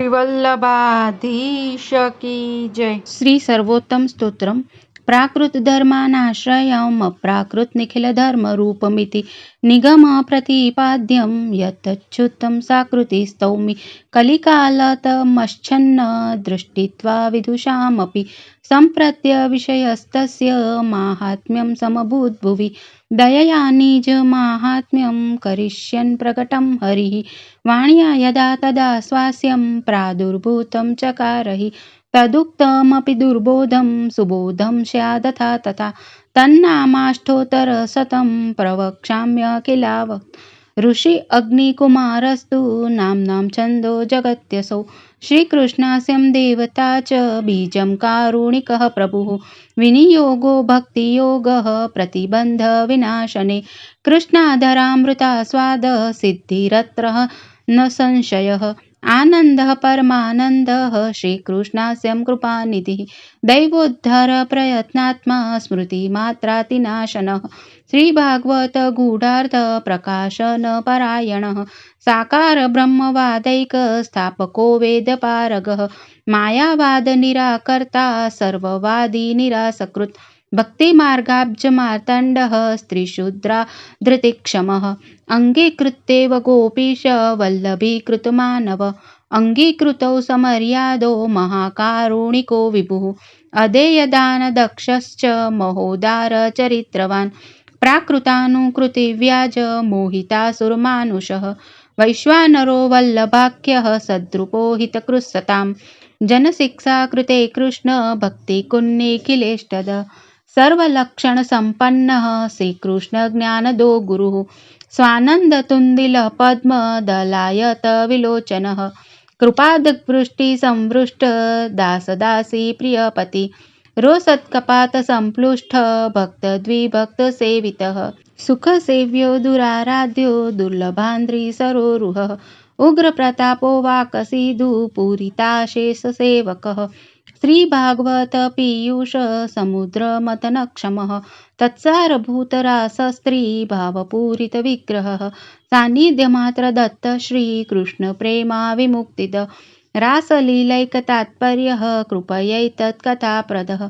श्रीवल्लभाधीश की जय। श्री सर्वोत्तम स्तोत्रम। प्राकृत धर्मानाश्रयम् अप्राकृत निखिल धर्म रूपमिति निगम प्रतिपाद्यं। यतच्युतं साकृति स्तौमि कलिकालतमश्चन्न दृष्टित्वा विदुषामपि सम्प्रत्य विषयस्तस्य माहात्म्यं समभूद्भुवि। दयया निजमाहात्म्यं करिष्यन् प्रकटं हरिः। वाण्या यदा तदा स्वास्यं प्रादुर्भूतं चकारहि। तदुक्तमपि दुर्बोधं सुबोधं स्यादथा तथा। तन्नामाष्टोत्तरशतं प्रवक्ष्याम्यखिलाव ऋषि अग्निकुमारस्तु नाम्नां छन्दो जगत्यसौ। श्रीकृष्णास्यं देवता च बीजं कारुणिकः प्रभुः। विनियोगो भक्तियोगः प्रतिबन्धविनाशने। कृष्णाधरामृतास्वादः सिद्धिरत्र न संशयः। आनन्दः परमानन्दः। श्रीकृष्णास्यं कृपानिधिः। दैवोद्धारप्रयत्नात्मा स्मृतिमात्रातिनाशनः श्रीभागवतगूढार्थप्रकाशनपरायणः साकारब्रह्मवादैकस्थापको वेदपारगः मायावादनिराकर्ता सर्ववादी निरासकृत्। भक्तिमार्गाब्जमार्तण्डः स्त्रीशूद्रा धृतिक्षमः अङ्गीकृत्येव गोपीश वल्लभीकृतमानव अङ्गीकृतौ समर्यादो महाकारुणिको विभुः। अदेयदानदक्षश्च महोदारचरित्रवान्। प्राकृतानुकृतिव्याज मोहितासुरमानुषः वैश्वानरो वल्लभाख्यः सद्रुपो हितकृत्सतां जनशिक्षाकृते कृष्णभक्तिकुन्निखिलेष्टद सर्वलक्षणसम्पन्नः श्रीकृष्णज्ञानदो गुरुः। स्वानन्दतुन्दिलपद्मदलायतविलोचनः कृपादवृष्टिसंवृष्ट दासदासी प्रियपति। रोसत्कपातसम्प्लुष्ट भक्तद्विभक्तसेवितः सुखसेव्यो दुराराध्यो दुर्लभान्द्रिसरोरुहः उग्रप्रतापो श्रीभागवत पीयूष समुद्रमतनक्षमः तत्सारभूतरासस्त्रीभावपूरितविग्रहः सान्निध्यमात्रदत्त श्रीकृष्णप्रेमाविमुक्तिद रासलीलैकतात्पर्यः कृपयैतत्कथाप्रदः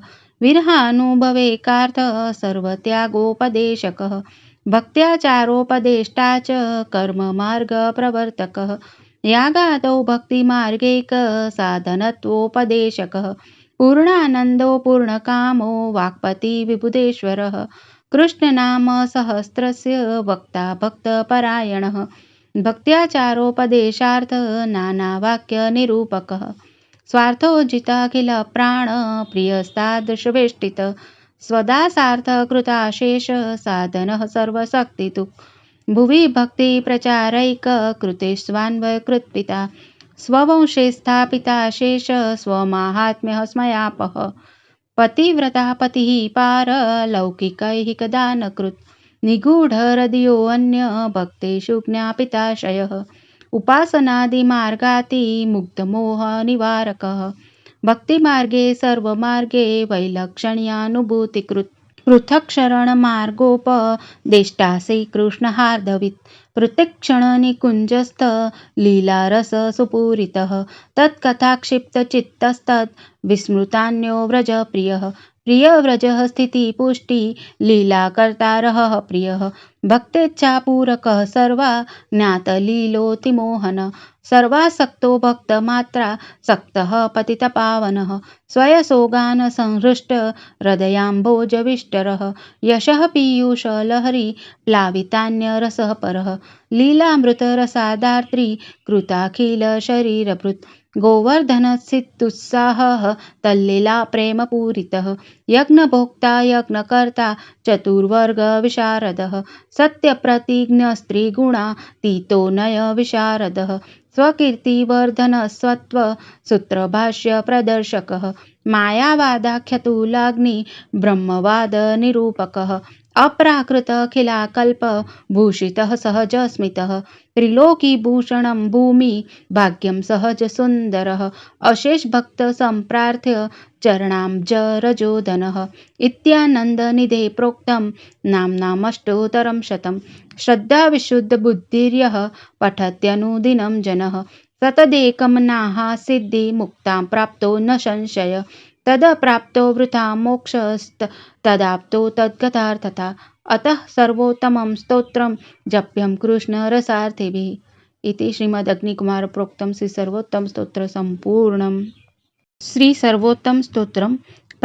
विरहानुभवेकार्थः सर्वत्यागोपदेशकः भक्त्याचारोपदेष्टा च कर्ममार्गप्रवर्तकः। यागादौ भक्तिमार्गैकसाधनत्वोपदेशकः पूर्णानन्दो पूर्णकामो वाक्पतिविबुधेश्वरः कृष्णनामसहस्रस्य वक्ता भक्तपरायणः भक्त्याचारोपदेशार्थ नानावाक्यनिरूपकः। स्वार्थोजिताखिलप्राणप्रियस्तादृशवेष्टित स्वदासार्थकृताशेष साधनः सर्वशक्तितु। भुवि भक्तिप्रचारैककृतेष्वान्वयकृत्पिता स्ववंशे स्थापिता शेष स्वमाहात्म्यः स्मयापः। पतिव्रता पतिः पारलौकिकैः कदा न कृत् निगूढहृदयोऽन्य भक्तेषु ज्ञापिताशयः उपासनादिमार्गातिमुग्धमोहनिवारकः भक्तिमार्गे सर्वमार्गे वैलक्षण्यानुभूतिकृत्। पृथक् शरणमार्गोपदेष्टा श्रीकृष्णहार्दवित् प्रत्यक्षणनिकुञ्जस्थ लीलारससुपूरितः तत्कथाक्षिप्तचित्तस्तद् विस्मृतान्यो व्रजप्रियः। प्रियव्रजः स्थितिपुष्टि लीलाकर्तारः भक्तेच्छा भक्तेच्छापूरकः सर्वा ज्ञातलीलोतिमोहन सर्वासक्तो भक्तमात्रा सक्तः पतितपावनः स्वयसोगानसंहृष्ट हृदयाम्भोजविष्टरः यशः पीयूषलहरी प्लावितान्यरसः परः लीलामृतरसादार्त्री कृताखिलशरीरभृत् गोवर्धनस्थित्युत्साहः तल्लीला प्रेमपूरितः। यज्ञभोक्ता यज्ञकर्ता चतुर्वर्गविशारदः सत्यप्रतिज्ञस्त्रिगुणातीतोनयविशारदः स्वकीर्तिवर्धनस्वत्वसूत्रभाष्यप्रदर्शकः मायावादाख्यतुलाग्निब्रह्मवादनिरूपकः अप्राकृतखिलाकल्पभूषितः सहजस्मितः। त्रिलोकीभूषणं भूमि भाग्यं सहजसुन्दरः। अशेषभक्तसम्प्रार्थ्य चरणाब्जरजोदनः इत्यानन्दनिधे प्रोक्तं नाम्नामष्टोत्तरं शतं श्रद्धाविशुद्धबुद्धिर्यः पठत्यनुदिनं जनः। सतदेकमनाः सिद्धिमुक्तां प्राप्तो न संशय। तदप्राप्तो वृथा मोक्षस्त तदाप्तो तद्गतार्थता। अतः सर्वोत्तमं स्तोत्रं जप्यं कृष्णरसार्थिभिः इति श्रीमदग्निकुमारप्रोक्तं श्रीसर्वोत्तमस्तोत्रसम्पूर्णम्। श्री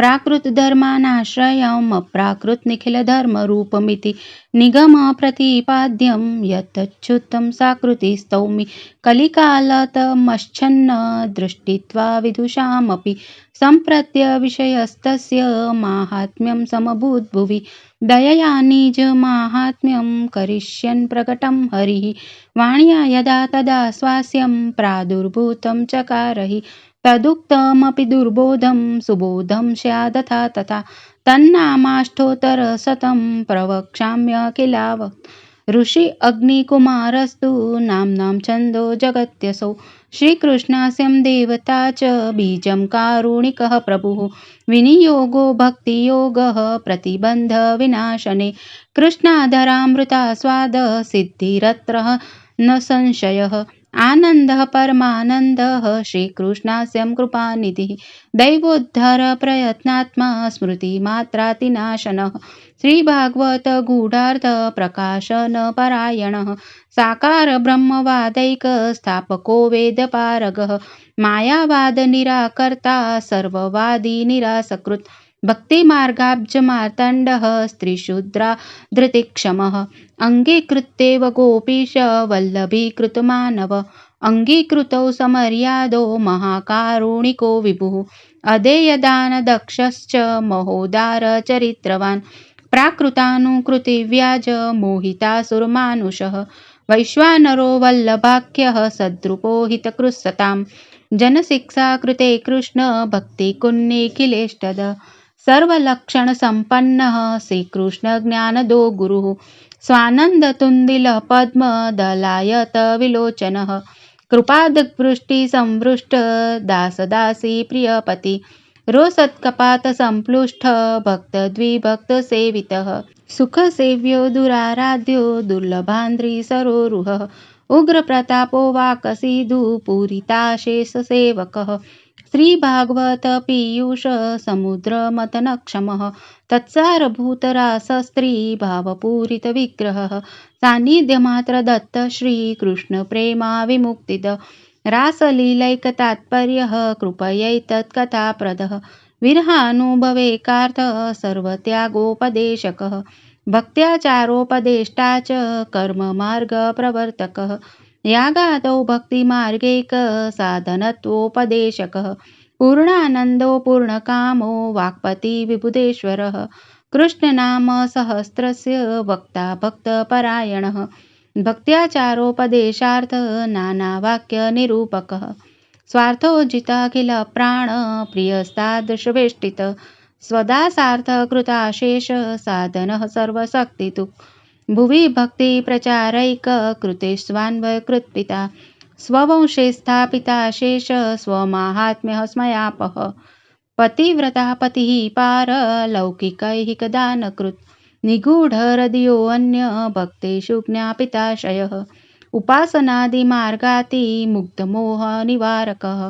सर्वोत्तम स्तोत्रम प्राकृतधर्मानाश्रयम् अप्राकृतनिखिलधर्मरूपमिति निगम प्रतिपाद्यं यत्तच्छुतं साकृति स्तौमि कलिकालतमश्चन्न दृष्टित्वा विदुषामपि सम्प्रत्यविषयस्तस्य माहात्म्यं समभूद्भुवि। दयया निजमाहात्म्यं करिष्यन् प्रकटं हरिः। वाण्या यदा तदा स्वास्यं प्रादुर्भूतं चकारहि। तदुक्तमपि दुर्बोधं सुबोधं स्यादथा तथा तन्नामाष्टोत्तरशतं प्रवक्ष्याम्यखिलाव। ऋषि अग्निकुमारस्तु नाम्नां छन्दो जगत्यसौ। श्रीकृष्णास्यं देवता च बीजं कारुणिकः प्रभुः। विनियोगो भक्तियोगः प्रतिबन्धविनाशने। कृष्णाधरामृतास्वादः सिद्धिरत्र न संशयः। आनन्दः परमानन्दः श्रीकृष्णास्यं कृपानिधिः दैवोद्धारप्रयत्नात्मा स्मृतिमात्रातिनाशनः श्रीभागवतगूढार्थप्रकाशनपरायणः साकारब्रह्मवादैकस्थापको वेदपारगः मायावादनिराकर्ता सर्ववादिनिरासकृत् भक्तिमार्गाब्जमार्तण्डः स्त्रीशूद्रा धृतिक्षमः। अङ्गीकृत्येव गोपीश वल्लभीकृतमानव। अङ्गीकृतौ समर्यादो महाकारुणिको विभुः। अदेयदानदक्षश्च महोदारचरित्रवान्। प्राकृतानुकृतिव्याज मोहितासुरमानुषः। वैश्वानरो वल्लभाख्यः सद्रुपो हितकृत्सतां कृष्ण कृष्णभक्तिकुन्निखिलेष्टद सर्वलक्षणसम्पन्नः श्रीकृष्णज्ञानदो गुरुः। स्वानन्दतुन्दिलपद्मदलायतविलोचनः कृपादवृष्टिसंवृष्ट दासदासी प्रियपति। रोसत्कपातसम्प्लुष्ट भक्तद्विभक्तसेवितः सुखसेव्यो दुराराध्यो दुर्लभान्द्रिसरोरुहः उग्रप्रतापो वाकसीधुपूरिताशेषसेवकः श्रीभागवतपीयूष समुद्रमतनक्षमः तत्सारभूतरासस्त्रीभावपूरितविग्रहः सान्निध्यमात्रदत्त श्रीकृष्णप्रेमाविमुक्तिद रासलीलैकतात्पर्यः कृपयैतत्कथाप्रदः विरहानुभवेकार्थः सर्वत्यागोपदेशकः भक्त्याचारोपदेष्टा च कर्ममार्गप्रवर्तकः यागादौ भक्तिमार्गैकसाधनत्वोपदेशकः पूर्णानन्दो पूर्णकामो वाक्पतिविबुधेश्वरः कृष्णनाम सहस्रस्य वक्ता भक्तपरायणः भक्त्याचारोपदेशार्थ नानावाक्यनिरूपकः। स्वार्थोजिताखिलप्राणप्रियस्तादृशवेष्टित स्वदासार्थकृताशेषसाधनः सर्वशक्तितु। भुवि भक्तिप्रचारैककृतेष्वान्वयकृत्पिता स्ववंशे स्थापिता शेष स्वमाहात्म्यः स्मयापः। पतिव्रता पतिः पारलौकिकैहिकदानकृत् निगूढहृदयोऽन्य भक्तेषु ज्ञापिताशयः उपासनादिमार्गातिमुग्धमोहनिवारकः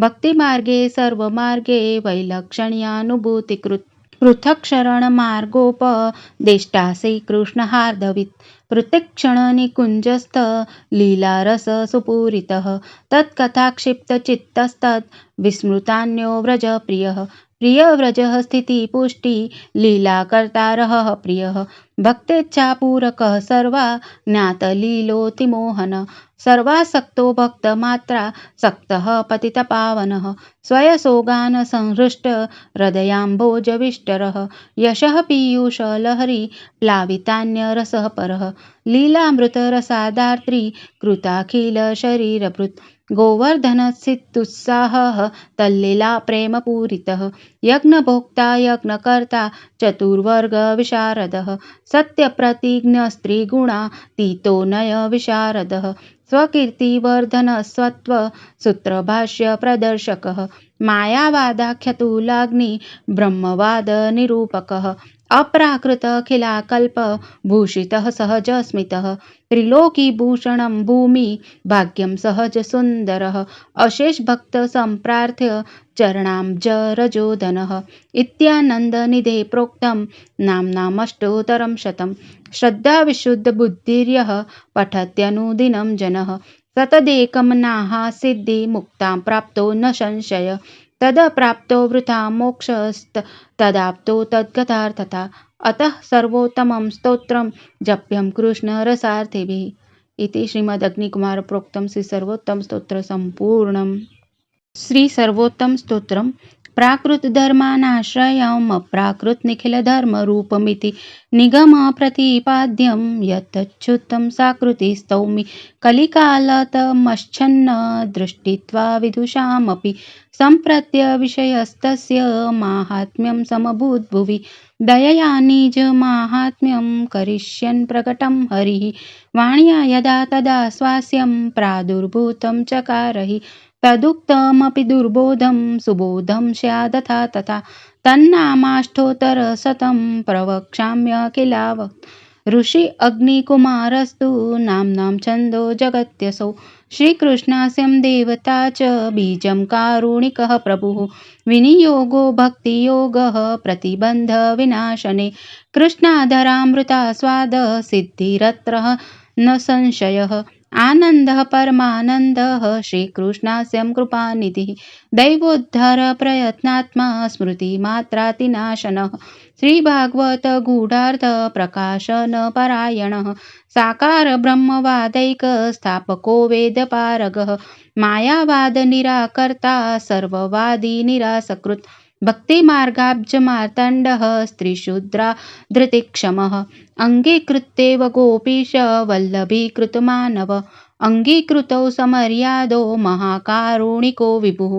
भक्तिमार्गे सर्वमार्गे वैलक्षण्यानुभूतिकृत्। पृथक् शरणमार्गोपदेष्टा श्रीकृष्णहार्दवित् पृथक्क्षणनिकुञ्जस्थ लीलारससुपूरितः। तत्कथाक्षिप्तचित्तस्तद् विस्मृतान्यो व्रजप्रियः प्रियव्रजः स्थितिपुष्टि लीलाकर्तारः प्रियः। भक्तेच्छापूरकः सर्वा ज्ञातलीलोतिमोहन सर्वासक्तो भक्तमात्रा सक्तः पतितपावनः स्वयसोगानसंहृष्ट हृदयाम्भोजविष्टरः यशः पीयूषलहरी प्लावितान्यरसः परः। लीलामृतरसादार्त्री कृताखिलशरीरभृत् गोवर्धनस्थित्युत्साहः तल्लीला प्रेमपूरितः। यज्ञभोक्ता यज्ञकर्ता चतुर्वर्गविशारदः सत्यप्रतिज्ञस्त्रिगुणातीतो नयविशारदः स्वकीर्तिवर्धनस्वत्व सूत्रभाष्यप्रदर्शकः भूषितः सहजस्मितः त्रिलोकीभूषणं भूमि भाग्यं सहजसुन्दरः अशेषभक्तसम्प्रार्थ्य चरणाब्जरजोदनः इत्यानन्दनिधे प्रोक्तं नाम्नामष्टोत्तरं शतं श्रद्धाविशुद्धबुद्धिर्यः पठत्यनुदिनं जनः। सतदेकं नाहा सिद्धिमुक्तां प्राप्तो न संशय। तदप्राप्तो वृथा मोक्षस्तदाप्तो तद्गतार्थता। अतः सर्वोत्तमं स्तोत्रं जप्यं कृष्णरसार्थिभिः इति श्रीमदग्निकुमारप्रोक्तं श्रीसर्वोत्तमस्तोत्रसम्पूर्णम्। श्रीसर्वोत्तमस्तोत्रं प्राकृतधर्मानाश्रयमप्राकृतनिखिलधर्मरूपमिति निगमप्रतिपाद्यं यत्तच्छुद्धं साकृति स्तौमि कलिकालतमच्छन्न दृष्टित्वा विदुषामपि सम्प्रत्यविषयस्तस्य माहात्म्यं समभूद्भुवि। दयया निजमाहात्म्यं करिष्यन् प्रकटं हरिः। वाण्या यदा तदा स्वास्यं प्रादुर्भूतं चकारहि। तदुक्तमपि दुर्बोधं सुबोधं स्यादथा तथा तन्नामाष्टोत्तरशतं प्रवक्ष्याम्यखिलाव ऋषि अग्निकुमारस्तु नाम्नां छन्दो जगत्यसौ। श्रीकृष्णास्यं देवता च बीजं कारुणिकः प्रभुः। विनियोगो भक्तियोगः प्रतिबन्धविनाशने कृष्णाधरामृतास्वाद सिद्धिरत्र न संशयः। आनन्दः परमानन्दः श्रीकृष्णास्यं कृपानिधिः। दैवोद्धारप्रयत्नात्मा स्मृतिमात्रातिनाशनः श्रीभागवतगूढार्थप्रकाशनपरायणः। साकारब्रह्मवादैकस्थापको वेदपारगः। मायावादनिराकर्ता सर्ववादी निरासकृत्। भक्तिमार्गाब्जमार्तण्डः स्त्रीशूद्रा धृतिक्षमः। अङ्गीकृत्येव गोपीश वल्लभीकृतमानव। अङ्गीकृतौ समर्यादो महाकारुणिको विभुः।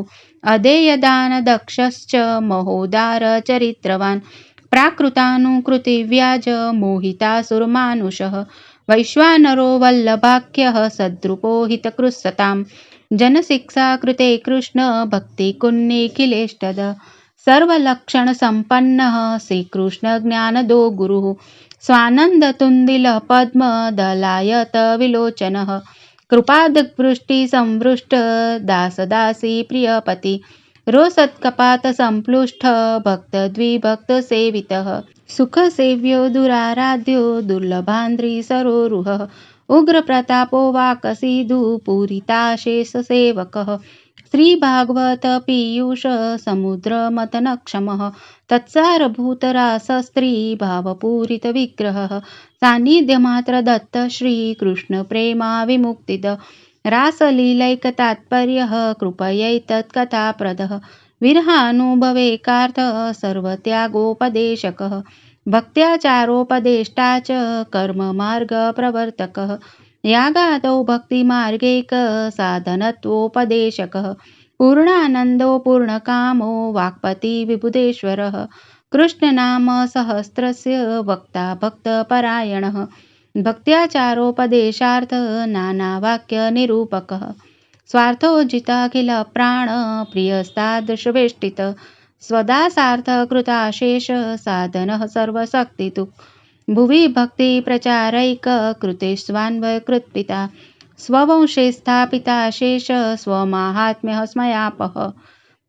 अदेयदानदक्षश्च महोदारचरित्रवान्। प्राकृतानुकृतिव्याज मोहितासुरमानुषः। वैश्वानरो वल्लभाख्यः सद्रुपो हितकृत्सतां जनशिक्षाकृते कृष्णभक्तिकुन्निखिलेष्टद सर्वलक्षणसम्पन्नः श्रीकृष्णज्ञानदो गुरुः। स्वानन्दतुन्दिलपद्मदलायतविलोचनः कृपादवृष्टिसंवृष्टदासदासी प्रियपति। रोसत्कपातसम्प्लुष्ट भक्तद्विभक्तसेवितः सुखसेव्यो दुराराध्यो दुर्लभान्द्रिसरोरुहः उग्रप्रतापो वाकसीधुपूरिताशेषसेवकः श्रीभागवतपीयूषसमुद्रमतनक्षमः तत्सारभूतरासस्त्रीभावपूरितविग्रहः सान्निध्यमात्रदत्त श्रीकृष्णप्रेमाविमुक्तिद रासलीलैकतात्पर्यः कृपयैतत्कथाप्रदः विरहानुभवेकार्थः सर्वत्यागोपदेशकः भक्त्याचारोपदेष्टा च कर्ममार्गप्रवर्तकः। यागादौ भक्तिमार्गैकसाधनत्वोपदेशकः पूर्णानन्दो पूर्णकामो वाक्पति विबुधेश्वरः। कृष्णनामसहस्रस्य वक्ता भक्तपरायणः भक्त्याचारोपदेशार्थ नानावाक्यनिरूपकः। स्वार्थोजिताखिलप्राणप्रियस्तादृशवेष्टित स्वदासार्थकृताशेष साधनः सर्वशक्तितु। भुवि भक्तिप्रचारैककृतेष्वान्वयकृत्पिता स्ववंशे स्थापिता शेष स्वमाहात्म्यः स्मयापः।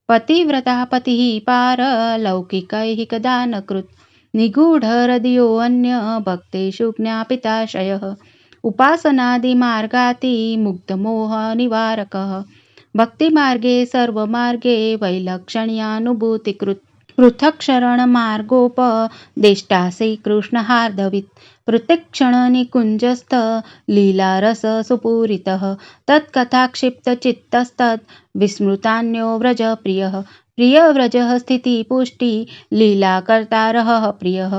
पतिव्रता पतिः पारलौकिकैकदानकृत् निगूढहृदयोऽन्य भक्तेषु ज्ञापिताशयः उपासनादिमार्गातिमुग्धमोहनिवारकः भक्तिमार्गे सर्वमार्गे वैलक्षण्यानुभूतिकृत्। पृथक् शरणमार्गोपदेष्टा श्रीकृष्णहार्दवित् प्रत्यक्षणनिकुञ्जस्थ लीलारससुपूरितः तत्कथाक्षिप्तचित्तस्तद् विस्मृतान्यो व्रजप्रियः। प्रियव्रजः स्थितिपुष्टि लीलाकर्तारः प्रियः।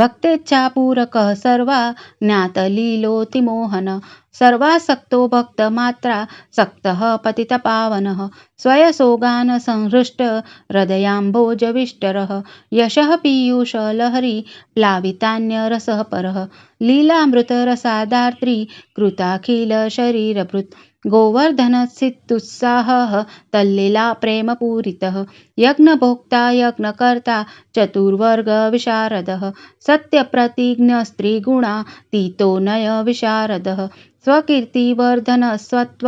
भक्तेच्छापूरकः सर्वा ज्ञातलीलोतिमोहन सर्वासक्तो भक्तमात्रा सक्तः पतितपावनः स्वयसोगानसंहृष्ट हृदयाम्भोजविष्टरः यशः पीयूषलहरी प्लावितान्यरसः परः। लीलामृतरसादार्त्री कृताखिलशरीरभृत् गोवर्धनसित्तुत्साहः तल्लीला प्रेमपूरितः। यज्ञभोक्ता यज्ञकर्ता चतुर्वर्गविशारदः सत्यप्रतिज्ञस्त्रिगुणातीतोनयविशारदः स्वकीर्तिवर्धनस्वत्व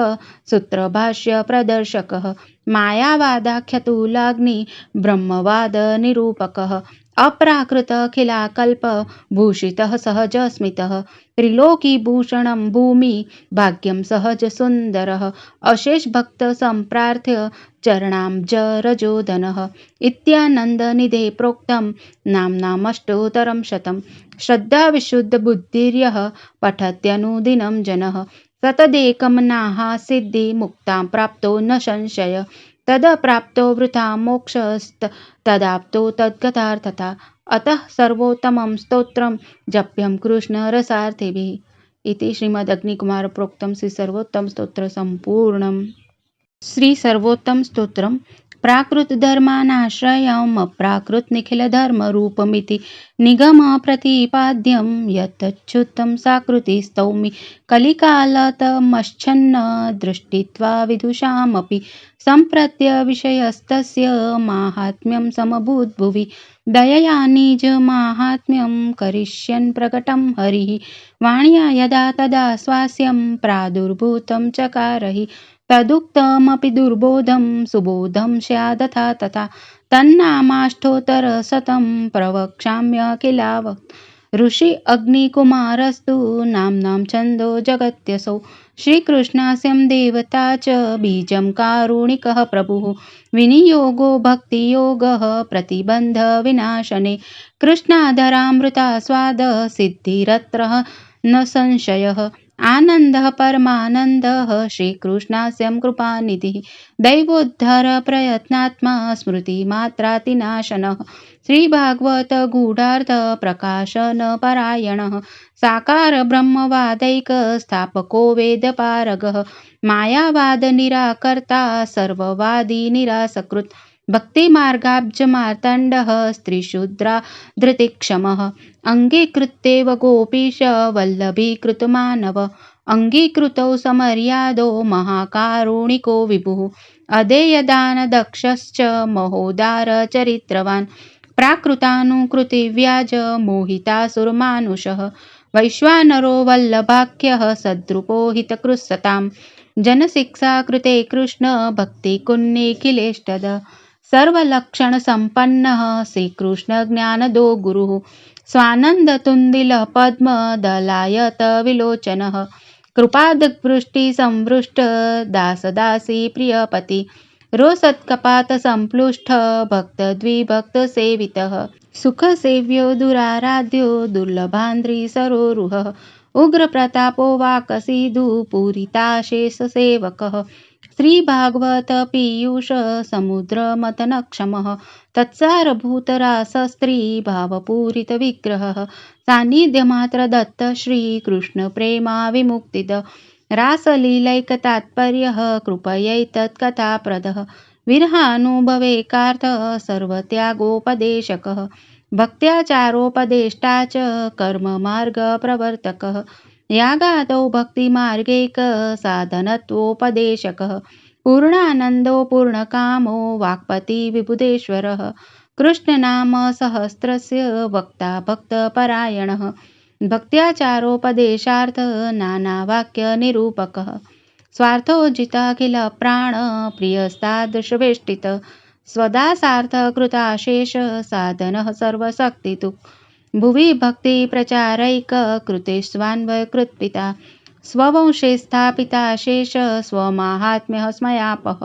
ब्रह्मवादनिरूपकः मायावादाख्यतुलाग्नि भूषितः सहजस्मितः। त्रिलोकीभूषणं भूमि भाग्यं सहजसुन्दरः। अशेषभक्तसम्प्रार्थ्य चरणाम्जरजोदनः इत्यानन्दनिधे प्रोक्तं नाम्नामष्टोत्तरं शतं श्रद्धाविशुद्धबुद्धिर्यः पठत्यनुदिनं जनः। सतदेकमनाः सिद्धिमुक्तां प्राप्तो न संशय। तदप्राप्तो वृथा मोक्षस्तदाप्तो तद्गतार्थता। अतः सर्वोत्तमं स्तोत्रं जप्यं कृष्णरसार्थिभिः इति श्रीमदग्निकुमारप्रोक्तं श्रीसर्वोत्तमस्तोत्रसम्पूर्णम्। श्रीसर्वोत्तमस्तोत्रं प्राकृतधर्मानाश्रयम् निगम निगमप्रतिपाद्यं यत्तच्छुतं साकृति स्तौमि कलिकालतमश्चन्न दृष्टित्वा विदुषामपि सम्प्रत्यविषयस्तस्य माहात्म्यं समभूद्भुवि। दयया निजमाहात्म्यं करिष्यन् प्रकटं हरिः। वाण्या यदा तदा स्वास्यं प्रादुर्भूतं चकारहि। तदुक्तमपि दुर्बोधं सुबोधं स्यादथा तथा तन्नामाष्टोत्तरशतं प्रवक्ष्याम्यखिलावत् ऋषि अग्निकुमारस्तु नाम्नां छन्दो जगत्यसौ। श्रीकृष्णास्यं देवता च बीजं कारुणिकः प्रभुः। विनियोगो भक्तियोगः प्रतिबन्धविनाशने कृष्णाधरामृतास्वाद सिद्धिरत्र न संशयः। आनन्दः परमानन्दः श्रीकृष्णास्यं कृपानिधिः दैवोद्धारप्रयत्नात्मा स्मृतिमात्रातिनाशनः श्रीभागवतगूढार्थप्रकाशनपरायणः साकारब्रह्मवादैकस्थापको वेदपारगः मायावादनिराकर्ता सर्ववादिनिरासकृत् भक्तिमार्गाब्जमार्तण्डः स्त्रीशूद्राधृतिक्षमः अङ्गीकृत्येव गोपीश वल्लभीकृतमानव। अङ्गीकृतौ समर्यादो महाकारुणिको विभुः। अदेयदानदक्षश्च महोदारचरित्रवान् प्राकृतानुकृतिव्याज मोहितासुरमानुषः। वैश्वानरो वल्लभाख्यः कृते हितकृत्सतां जनशिक्षाकृते कृष्णभक्तिकुन्निखिलेष्टद सर्वलक्षणसम्पन्नः श्रीकृष्णज्ञानदो गुरुः। स्वानन्दतुन्दिलपद्मदलायतविलोचनः कृपादवृष्टिसंवृष्ट दासदासी प्रियपति। रोसत्कपातसम्प्लुष्ट भक्तद्विभक्तसेवितः सुखसेव्यो दुराराध्यो दुर्लभान्द्रिसरोरुहः उग्रप्रतापो वाकसीधुपूरिताशेषसेवकः श्रीभागवत पीयूष समुद्रमतनक्षमः तत्सारभूतरासस्त्रीभावपूरितविग्रहः सान्निध्यमात्रदत्त श्रीकृष्णप्रेमाविमुक्तिद रासलीलैकतात्पर्यः कृपयैतत्कथाप्रदः विरहानुभवेकार्थः सर्वत्यागोपदेशकः भक्त्याचारोपदेष्टा च कर्ममार्गप्रवर्तकः यागादौ भक्तिमार्गैकसाधनत्वोपदेशकः पूर्णानन्दो पूर्णकामो वाक्पतिविबुधेश्वरः कृष्णनामसहस्रस्य वक्ता भक्तपरायणः भक्त्याचारोपदेशार्थ नानावाक्यनिरूपकः। स्वार्थोजिताखिलप्राणप्रियस्तादृशवेष्टित स्वदासार्थकृताशेषसाधनः सर्वशक्तितु। भुवि कृत्पिता। स्ववंशे स्थापिता शेष स्वमाहात्म्यः स्मयापः।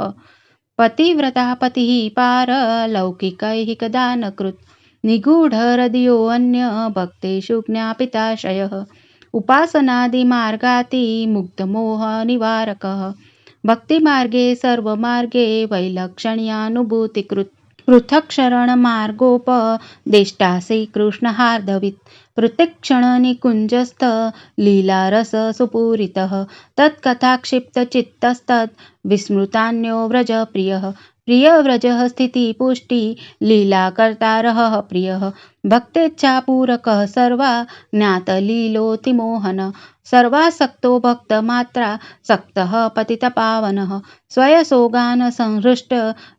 पतिव्रता पतिः पारलौकिकैहिकदानकृत् निगूढहृदयोऽन्य भक्तेषु ज्ञापिताशयः उपासनादिमार्गातिमुग्धमोहनिवारकः भक्तिमार्गे सर्वमार्गे वैलक्षण्यानुभूतिकृत्। पृथक् शरणमार्गोपदेष्टा श्रीकृष्णहार्दवित् प्रत्यक्षणनिकुञ्जस्थ लीलारससुपूरितः तत्कथाक्षिप्तचित्तस्तद् विस्मृतान्यो व्रजप्रियः। प्रियव्रजः स्थितिपुष्टि लीलाकर्तारः प्रियः। भक्तेच्छापूरकः सर्वा ज्ञातलीलोतिमोहन। सर्वासक्तो भक्तमात्रा सक्तः पतितपावनः। स्वयसोगान् संहृष्ट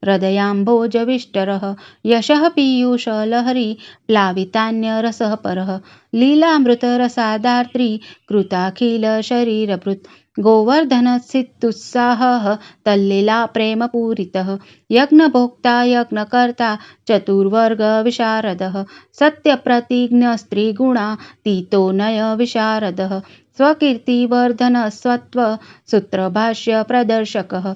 हृदयाम्भोजविष्टरः। यशः पीयूषलहरी प्लावितान्यरसः परः। लीलामृतरसादार्त्री कृताखिलशरीरभृत्। गोवर्धनसित्तुत्साहः तल्लीला प्रेमपूरितः यज्ञभोक्ता यज्ञकर्ता चतुर्वर्गविशारदः सत्यप्रतिज्ञस्त्रिगुणातीतोनयविशारदः स्वकीर्तिवर्धनस्वत्व सूत्रभाष्यप्रदर्शकः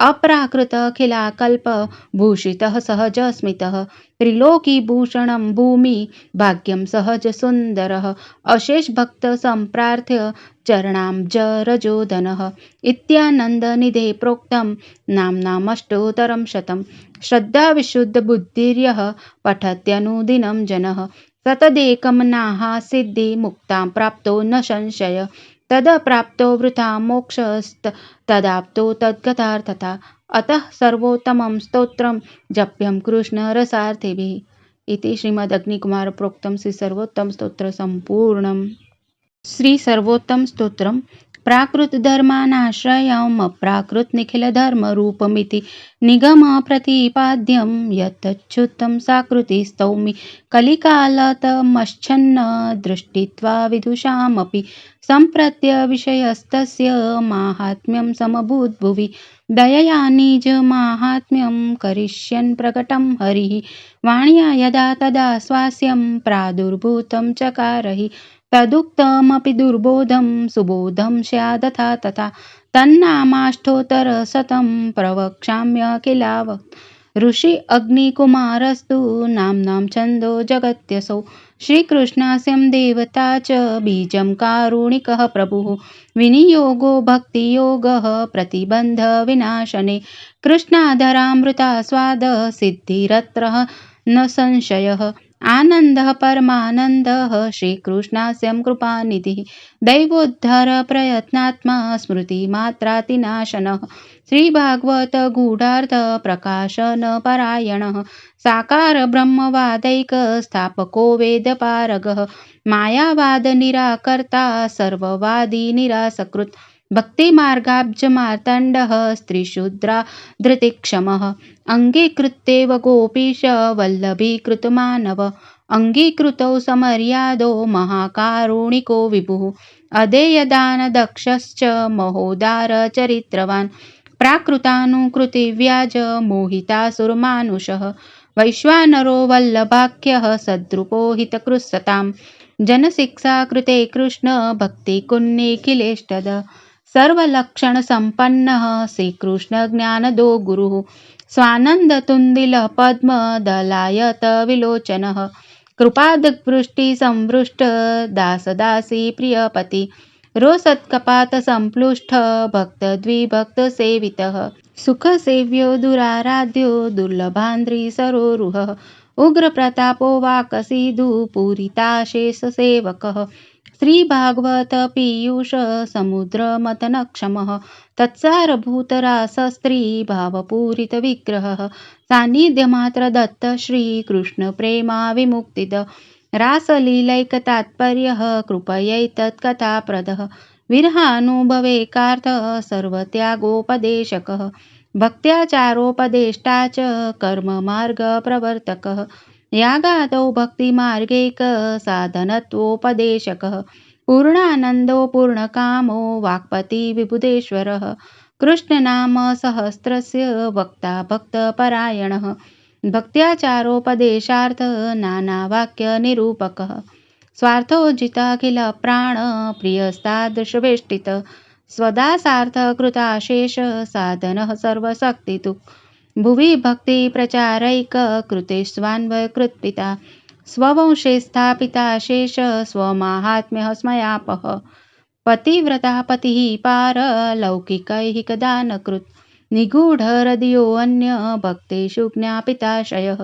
अप्राकृतखिलाकल्पभूषितः सहजस्मितः। त्रिलोकीभूषणं भूमि भाग्यं सहजसुन्दरः अशेषभक्तसम्प्रार्थ्य चरणाम्जरजोदनः इत्यानन्दनिधे प्रोक्तं नाम्नामष्टोत्तरं शतं श्रद्धाविशुद्धबुद्धिर्यः पठत्यनुदिनं जनः। सतदेकं नाहा सिद्धिमुक्तां प्राप्तो न संशय। तदप्राप्तो वृथा मोक्षस्तदाप्तो तद्गतार्थता। अतः सर्वोत्तमं स्तोत्रं जप्यं कृष्णरसार्थिभिः इति श्रीमदग्निकुमारप्रोक्तं श्रीसर्वोत्तमस्तोत्रसम्पूर्णम्। श्रीसर्वोत्तमस्तोत्रं प्राकृतधर्मानाश्रयमप्राकृतनिखिलधर्मरूपमिति निगमप्रतिपाद्यं यत्तच्छुद्धं साकृति स्तौमि कलिकालतमश्चन्न दृष्टित्वा विदुषामपि सम्प्रत्यविषयस्तस्य माहात्म्यं समभूद्भुवि। दयया निजमाहात्म्यं करिष्यन् प्रकटं हरिः। वाण्या यदा तदा स्वास्यं प्रादुर्भूतं चकारहि। तदुक्तमपि दुर्बोधं सुबोधं स्यादथा तथा तन्नामाष्टोत्तरशतं प्रवक्ष्याम्यखिलाव ऋषि अग्निकुमारस्तु नाम्नां छन्दो जगत्यसौ। श्रीकृष्णास्यं देवता च बीजं कारुणिकः प्रभुः। विनियोगो भक्तियोगः प्रतिबन्धविनाशने कृष्णाधरामृतास्वादः सिद्धिरत्र न संशयः। आनन्दः परमानन्दः श्रीकृष्णास्यं कृपानिधिः। दैवोद्धारप्रयत्नात्मा स्मृतिमात्रातिनाशनः श्रीभागवतगूढार्थप्रकाशनपरायणः साकारब्रह्मवादैकस्थापको वेदपारगः मायावादनिराकर्ता सर्ववादिनिरासकृत् भक्तिमार्गाब्जमार्तण्डः स्त्रीशूद्रा धृतिक्षमः। अङ्गीकृत्येव गोपीश वल्लभीकृतमानव अङ्गीकृतौ समर्यादो महाकारुणिको विभुः। अदेयदानदक्षश्च महोदारचरित्रवान्। प्राकृतानुकृतिव्याज मोहितासुरमानुषः वैश्वानरो वल्लभाख्यः सद्रुपो हितकृत्सतां जनशिक्षाकृते कृष्ण भक्तिकुन्निखिलेष्टद सर्वलक्षणसम्पन्नः श्रीकृष्णज्ञानदो गुरुः स्वानन्दतुन्दिलपद्मदलायतविलोचनः कृपादवृष्टिसंवृष्ट दासदासी प्रियपति रोसत्कपातसम्प्लुष्ट भक्तद्विभक्तसेवितः सुखसेव्यो दुराराध्यो दुर्लभान्द्रिसरोरुहः उग्रप्रतापो वाकसीधुपूरिताशेषसेवकः श्रीभागवत पीयूष समुद्रमतनक्षमः तत्सारभूतरासस्त्रीभावपूरितविग्रहः सान्निध्यमात्रदत्त श्रीकृष्णप्रेमाविमुक्तिद रासलीलैकतात्पर्यः कृपयैतत्कथाप्रदः विरहानुभवेकार्थः सर्वत्यागोपदेशकः भक्त्याचारोपदेष्टा च कर्ममार्गप्रवर्तकः। यागादौ भक्तिमार्गैकसाधनत्वोपदेशकः पूर्णानन्दो पूर्णकामो वाक्पति विबुधेश्वरः कृष्णनाम सहस्रस्य वक्ता भक्तपरायणः भक्त्याचारोपदेशार्थ नानावाक्यनिरूपकः। स्वार्थोजिताखिलप्राणप्रियस्तादृशवेष्टित स्वदासार्थकृताशेष साधनः सर्वशक्तितु। भुवि भक्तिप्रचारैककृतेष्वान्वयकृत्पिता स्ववंशे स्थापिता शेष स्वमाहात्म्यः स्मयापः। पतिव्रता पतिः पारलौकिकैः कदा न कृत् निगूढहृदयोऽन्य भक्तेषु ज्ञापिताशयः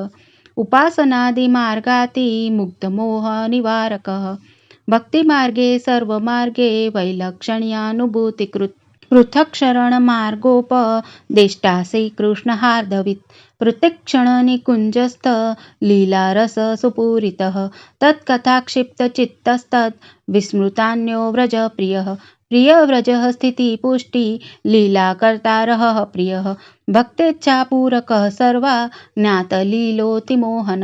उपासनादिमार्गातिमुग्धमोहनिवारकः भक्तिमार्गे सर्वमार्गे वैलक्षण्यानुभूतिकृत्। पृथक् शरणमार्गोपदेष्टासि कृष्णहार्दवित् प्रत्यक्षण निकुञ्जस्थ लीलारस सुपूरितः। तत्कथाक्षिप्तचित्तस्तद् विस्मृतान्यो व्रजप्रियः प्रियव्रजः स्थितिपुष्टि लीलाकर्तारः प्रियः। भक्तेच्छापूरकः सर्वा ज्ञातलीलोतिमोहन।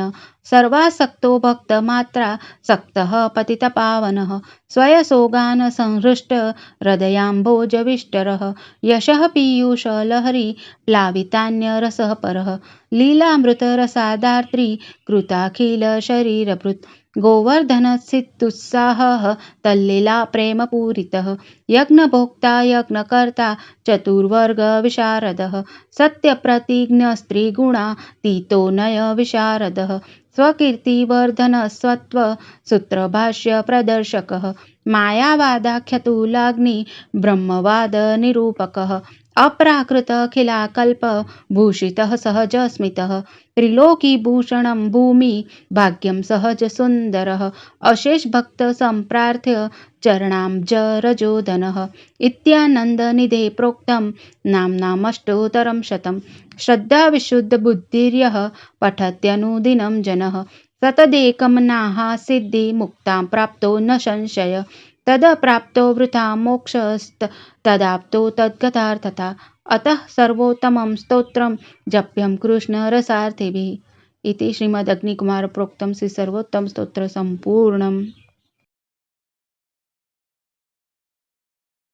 सर्वासक्तो भक्तमात्रा सक्तः पतितपावनः स्वयसोगान् संहृष्ट हृदयाम्भोजविष्टरः यशः पीयूषलहरी प्लावितान्यरसः परः लीलामृतरसादार्त्री कृताखिलशरीरभृत् गोवर्धनस्थित्युत्साहः तल्लीला प्रेमपूरितः। यज्ञभोक्ता यज्ञकर्ता चतुर्वर्गविशारदः सत्यप्रतिज्ञस्त्रिगुणातीतो नयविशारदः स्वकीर्तिवर्धनस्वत्व सूत्रभाष्यप्रदर्शकः। मायावादाख्यतुलाग्नि ब्रह्मवादनिरूपकः भूषितः सहजस्मितः त्रिलोकीभूषणं भूमि भाग्यं सहजसुन्दरः अशेषभक्तसम्प्रार्थ्य चरणाम्जरजोदनः इत्यानन्दनिधे प्रोक्तं नाम्नामष्टोत्तरं शतं श्रद्धाविशुद्धबुद्धिर्यः पठत्यनुदिनं जनः। सिद्धि सिद्धिमुक्तां प्राप्तो न संशय। तदप्राप्तो वृथा मोक्षस्तदाप्तो तद्गतार्थता। अतः सर्वोत्तमं स्तोत्रं जप्यं कृष्णरसार्थिभिः इति श्रीमदग्निकुमारप्रोक्तं श्रीसर्वोत्तमस्तोत्रसम्पूर्णम्